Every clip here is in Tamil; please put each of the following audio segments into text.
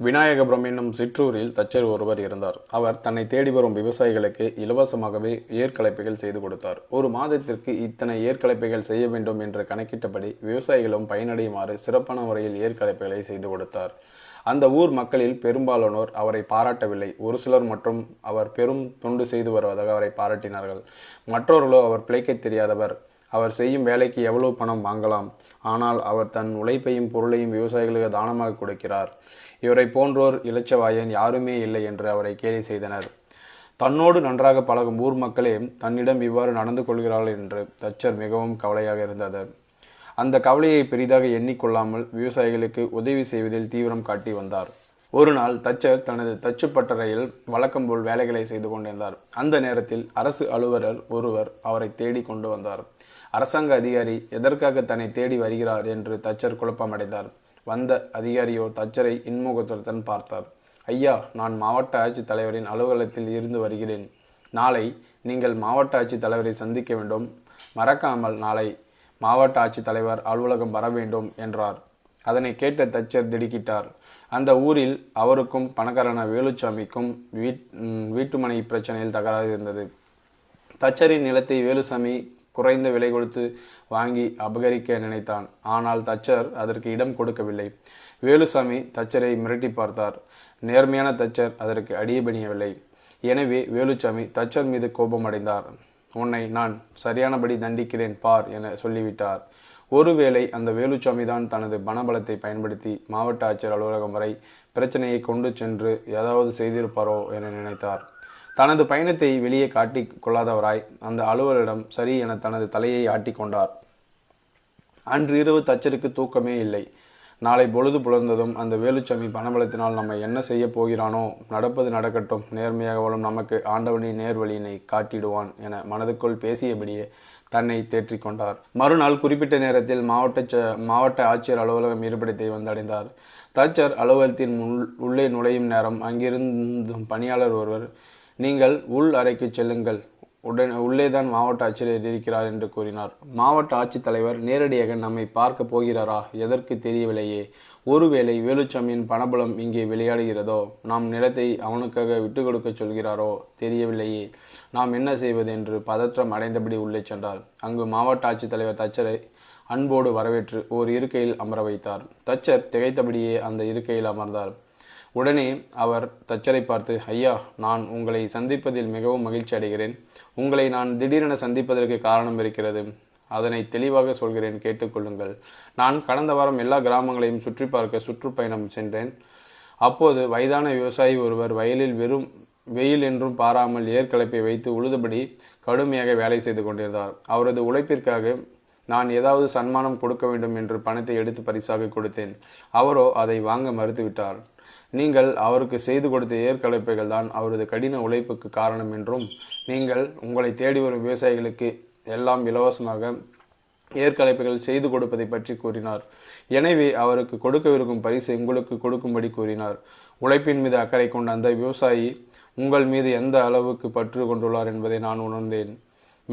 விநாயகபுரம் என்னும் சிற்றூரில் தச்சர் ஒருவர் இருந்தார். அவர் தன்னை தேடி வரும் விவசாயிகளுக்கு இலவசமாகவே ஏற்கலைப்புகள் செய்து கொடுத்தார். ஒரு மாதத்திற்கு இத்தனை ஏற்கலைப்புகள் செய்ய வேண்டும் என்று கணக்கிட்டபடி விவசாயிகளும் பயனடையுமாறு சிறப்பான முறையில் ஏற்கலைப்புகளை செய்து கொடுத்தார். அந்த ஊர் மக்களில் பெரும்பாலானோர் அவரை பாராட்டவில்லை. ஒரு சிலர் மற்றும் அவர் பெரும் தொண்டு செய்து வருவதாக அவரை பாராட்டினார்கள். மற்றவர்களோ அவர் பிழைக்கத் தெரியாதவர். அவர் செய்யும் வேலைக்கு எவ்வளவு பணம் வாங்கலாம்? ஆனால் அவர் தன் உழைப்பையும் பொருளையும் விவசாயிகளுக்கு தானமாக கொடுக்கிறார். இவரை போன்றோர் இளச்சவாயன் யாருமே இல்லை என்று அவரை கேலி செய்தனர். தன்னோடு நன்றாக பழகும் ஊர் மக்களே தன்னிடம் இவ்வாறு நடந்து கொள்கிறார்கள் என்று தச்சர் மிகவும் கவலையாக இருந்தது. அந்த கவலையை பெரிதாக எண்ணிக்கொள்ளாமல் விவசாயிகளுக்கு உதவி செய்வதில் தீவிரம் காட்டி வந்தார். ஒரு நாள் தச்சர் தனது தச்சு பட்டறையில் வழக்கம் போல் வேலைகளை செய்து கொண்டிருந்தார். அந்த நேரத்தில் அரசு அலுவலர் ஒருவர் அவரை தேடி கொண்டு வந்தார். அரசாங்க அதிகாரி எதற்காக தன்னை தேடி வருகிறார் என்று தச்சர் குழப்பமடைந்தார். வந்த அதிகாரியோ தச்சரை இன்முகத்துடன் பார்த்தார். ஐயா நான் மாவட்ட ஆட்சித் தலைவரின் அலுவலகத்தில் இருந்து வருகிறேன். நாளை நீங்கள் மாவட்ட ஆட்சித் தலைவரை சந்திக்க வேண்டும். மறக்காமல் நாளை மாவட்ட ஆட்சித் தலைவர் அலுவலகம் வர வேண்டும் என்றார். அதனை கேட்ட தச்சர் திடுக்கிட்டார். அந்த ஊரில் அவருக்கும் பணக்காரன வேலுச்சாமிக்கும் வீட் வீட்டுமனை பிரச்சனையில் தகராறு இருந்தது. தச்சரின் நிலத்தை வேலுசாமி குறைந்த விலை கொடுத்து வாங்கி அபகரிக்க நினைத்தான். ஆனால் தச்சர் அதற்கு இடம் கொடுக்கவில்லை. வேலுசாமி தச்சரை மிரட்டி பார்த்தார். நேர்மையான தச்சர் அதற்கு அடியபணியவில்லை எனவே வேலுசாமி தச்சர் மீது கோபமடைந்தார். உன்னை நான் சரியானபடி தண்டிக்கிறேன் பார் என சொல்லிவிட்டார். ஒருவேளை அந்த வேலுச்சாமி தான் தனது பணபலத்தை பயன்படுத்தி மாவட்ட ஆட்சியர் அலுவலகம் வரை பிரச்சனையை கொண்டு சென்று ஏதாவது செய்திருப்பாரோ என நினைத்தார். தனது பயணத்தை வெளியே காட்டிக் கொள்ளாதவராய் அந்த அலுவலரிடம் சரி என தனது தலையை ஆட்டிக்கொண்டார் அன்று இரவு தச்சருக்கு தூக்கமே இல்லை. நாளை பொழுது புலர்ந்ததும் அந்த வேலுச்சாமி பணபலத்தினால் நம்ம என்ன செய்ய போகிறானோ நடப்பது நடக்கட்டும் நேர்மையாக வரும் நமக்கு ஆண்டவனின் நேர்வழியினை காட்டிடுவான் என மனதுக்குள் பேசியபடியே தன்னை தேற்றிக்கொண்டார் மறுநாள் குறிப்பிட்ட நேரத்தில் மாவட்ட ச- மாவட்ட ஆட்சியர் அலுவலகம் இருப்பிடத்தை வந்தடைந்தார். தச்சர் அலுவலகத்தின் உள்ளே நுழையும் நேரம் அங்கிருந்தும் பணியாளர் ஒருவர் நீங்கள் உள் அறைக்கு செல்லுங்கள். உடன் உள்ளேதான் மாவட்ட ஆட்சியர் இருக்கிறார் என்று கூறினார். மாவட்ட ஆட்சித்தலைவர் நேரடியாக நம்மை பார்க்க போகிறாரா? எதற்கு தெரியவில்லையே. ஒருவேளை வேலுச்சாமியின் பணபலம் இங்கே விளையாடுகிறதோ? நாம் நிலத்தை அவனுக்காக விட்டு கொடுக்க சொல்கிறாரோ? தெரியவில்லையே. நாம் என்ன செய்வது என்று பதற்றம் அடைந்தபடி உள்ளே சென்றார். அங்கு மாவட்ட ஆட்சித்தலைவர் தச்சரை அன்போடு வரவேற்று ஓர் இருக்கையில் அமர வைத்தார். தச்சர் திகைத்தபடியே அந்த இருக்கையில் அமர்ந்தார். உடனே அவர் தச்சரை பார்த்து ஐயா நான் உங்களை சந்திப்பதில் மிகவும் மகிழ்ச்சி அடைகிறேன். உங்களை நான் திடீரென சந்திப்பதற்கு காரணம் இருக்கிறது. அதனை தெளிவாக சொல்கிறேன் கேட்டுக்கொள்ளுங்கள் நான் கடந்த வாரம் எல்லா கிராமங்களையும் சுற்றி பார்க்க சுற்றுப்பயணம் சென்றேன். அப்போது வயதான விவசாயி ஒருவர் வயலில் வெறும் வெயில் என்றும் பாராமல் ஏற்கலப்பை வைத்து உழுதுபடி கடுமையாக வேலை செய்து கொண்டிருந்தார். அவரது உழைப்பிற்காக நான் ஏதாவது சன்மானம் கொடுக்க வேண்டும் என்று பணத்தை எடுத்து பரிசாக கொடுத்தேன். அவரோ அதை வாங்க மறுத்துவிட்டார். நீங்கள் அவருக்கு செய்து கொடுத்த ஏற்கலைப்புகள் தான் அவரது கடின உழைப்புக்கு காரணம் என்றும் நீங்கள் உங்களை தேடி வரும் விவசாயிகளுக்கு எல்லாம் இலவசமாக ஏற்கலைப்புகள் செய்து கொடுப்பதை பற்றி கூறினார். எனவே அவருக்கு கொடுக்கவிருக்கும் பரிசு உங்களுக்கு கொடுக்கும்படி கூறினார். உழைப்பின் மீது அக்கறை கொண்ட அந்த விவசாயி உங்கள் மீது எந்த அளவுக்கு பற்று கொண்டுள்ளார் என்பதை நான் உணர்ந்தேன்.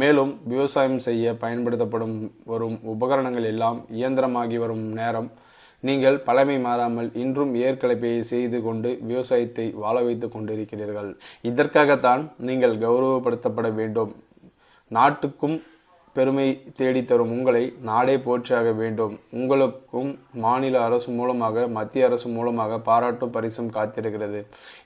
மேலும் விவசாயம் செய்ய பயன்படுத்தப்படும் வரும் உபகரணங்கள் எல்லாம் இயந்திரமாகி வரும் நேரம் நீங்கள் பழமை மாறாமல் இன்றும் ஏற்கலைப்பையை செய்து கொண்டு விவசாயத்தை வாழ வைத்துக் கொண்டிருக்கிறீர்கள். இதற்காகத்தான் நீங்கள் கௌரவப்படுத்தப்பட வேண்டும். நாட்டுக்கும் பெருமை தேடித்தரும் உங்களை நாடே போற்றியாக வேண்டும். உங்களுக்கும் மாநில அரசு மூலமாக மத்திய அரசு மூலமாக பாராட்டும் பரிசும் காத்திருக்கிறது.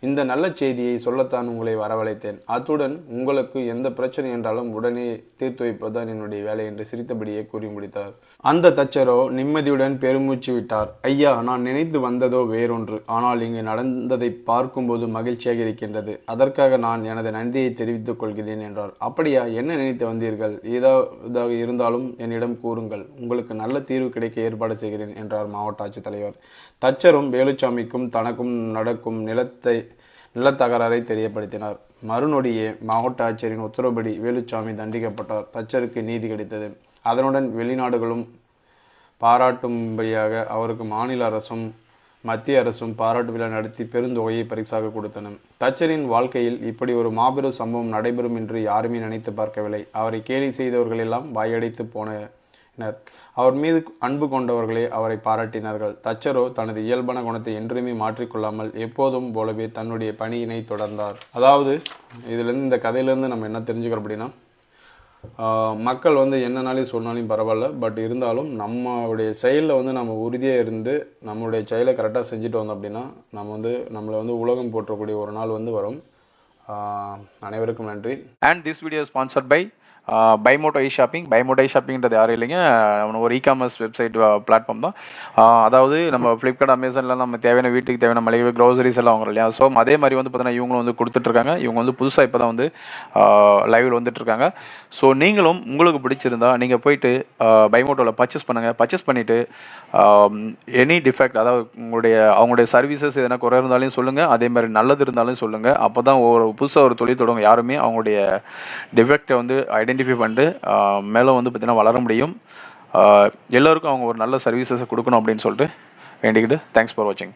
இந்த நல்ல செய்தியை சொல்லத்தான் உங்களை வரவழைத்தேன். அத்துடன் உங்களுக்கு எந்த பிரச்சனை என்றாலும் உடனே தீர்த்து வைப்பதுதான் என்னுடைய வேலை என்று சிரித்தபடியே கூறி முடித்தார். அந்த தச்சரோ நிம்மதியுடன் பெருமூச்சு விட்டார். ஐயா நான் நினைத்து வந்ததோ வேறொன்று. ஆனால் இங்கு நடந்ததை பார்க்கும்போது மகிழ்ச்சியாக இருக்கின்றது. அதற்காக நான் எனது நன்றியை தெரிவித்துக் கொள்கிறேன் என்றார். அப்படியா என்ன நினைத்து வந்தீர்கள்? ஏதோ இதாக இருந்தாலும் என்னிடம் கூறுங்கள் உங்களுக்கு நல்ல தீர்வு கிடைக்க ஏற்பாடு செய்கிறேன் என்றார் மாவட்ட ஆட்சித்தலைவர். தச்சரும் வேலுச்சாமிக்கும் தனக்கும் நடக்கும் நிலத்தை நிலத்தகராறை தெரியப்படுத்தினார். மறுநொடியே மாவட்ட ஆட்சியரின் உத்தரவுப்படி வேலுச்சாமி தண்டிக்கப்பட்டார். தச்சருக்கு நீதி கிடைத்தது. அதனுடன் வெளிநாடுகளும் பாராட்டும்படியாக அவருக்கு மாநில அரசும் மத்திய அரசும் பாராட்டு விழா நடத்தி பெருந்தொகையை பரிசாக கொடுத்தன. தச்சரின் வாழ்க்கையில் இப்படி ஒரு மாபெரும் சம்பவம் நடைபெறும் என்று யாருமே நினைத்து பார்க்கவில்லை. அவரை கேலி செய்தவர்கள் எல்லாம் வாயடைத்து போனர் அவர் மீது அன்பு கொண்டவர்களே அவரை பாராட்டினார்கள். தச்சரோ தனது இயல்பான குணத்தை என்றுமே மாற்றிக்கொள்ளாமல் எப்போதும் போலவே தன்னுடைய பணியினை தொடர்ந்தார். அதாவது இதுலேருந்து இந்த கதையிலேருந்து நம்ம என்ன தெரிஞ்சுக்கிறோம் அப்படின்னா மக்கள் வந்து என்னனாலும் சொன்னாலும் பரவாயில்ல பட் இருந்தாலும் நம்மளுடைய செயலில் வந்து நம்ம உறுதியாக இருந்து நம்மளுடைய செயலை கரெக்டாக செஞ்சுட்டு வந்தோம் அப்படின்னா நம்ம வந்து நம்மளை வந்து உலகம் போற்றக்கூடிய ஒரு நாள் வந்து வரும். அனைவருக்கும் நன்றி. And this video sponsored by Bymoto I shopping Bymoto I ஷாப்பிங்கிறது யாரும் இல்லைங்க. அவன ஒரு இ காமர்ஸ் வெப்சைட் பிளாட்ஃபார்ம் தான். அதாவது நம்ம ஃப்ளிப்கார்ட் அமேசானில் நம்ம தேவையான வீட்டுக்கு தேவையான மளிகை க்ரோசரிஸ் எல்லாம் வாங்குறோம் இல்லையா? ஸோ அதே மாதிரி வந்து பார்த்தீங்கன்னா இவங்களும் வந்து கொடுத்துட்ருக்காங்க. இவங்க வந்து புதுசாக இப்போ தான் வந்து லைவில் வந்துட்டுருக்காங்க ஸோ நீங்களும் உங்களுக்கு பிடிச்சிருந்தா நீங்கள் போயிட்டு பைமோட்டோவில் பர்ச்சேஸ் பண்ணுங்கள் பர்ச்சேஸ் பண்ணிவிட்டு எனி டிஃபெக்ட் அதாவது உங்களுடைய அவங்களுடைய சர்வீசஸ் எதனா குறை இருந்தாலும் சொல்லுங்கள் அதே மாதிரி நல்லது இருந்தாலும் சொல்லுங்கள் அப்போ தான் ஒரு புதுசாக ஒரு தொழில் தொடங்க யாருமே அவங்களுடைய டிஃபெக்டை வந்து ஐடென்டிஃபை பண்ணிட்டு மேலும் வந்து பார்த்தீங்கன்னா வளர முடியும். எல்லோருக்கும் அவங்க ஒரு நல்ல சர்வீசஸை கொடுக்கணும் அப்படின்னு சொல்லிட்டு வேண்டிக்கிட்டு தேங்க்ஸ் ஃபார் வாட்சிங்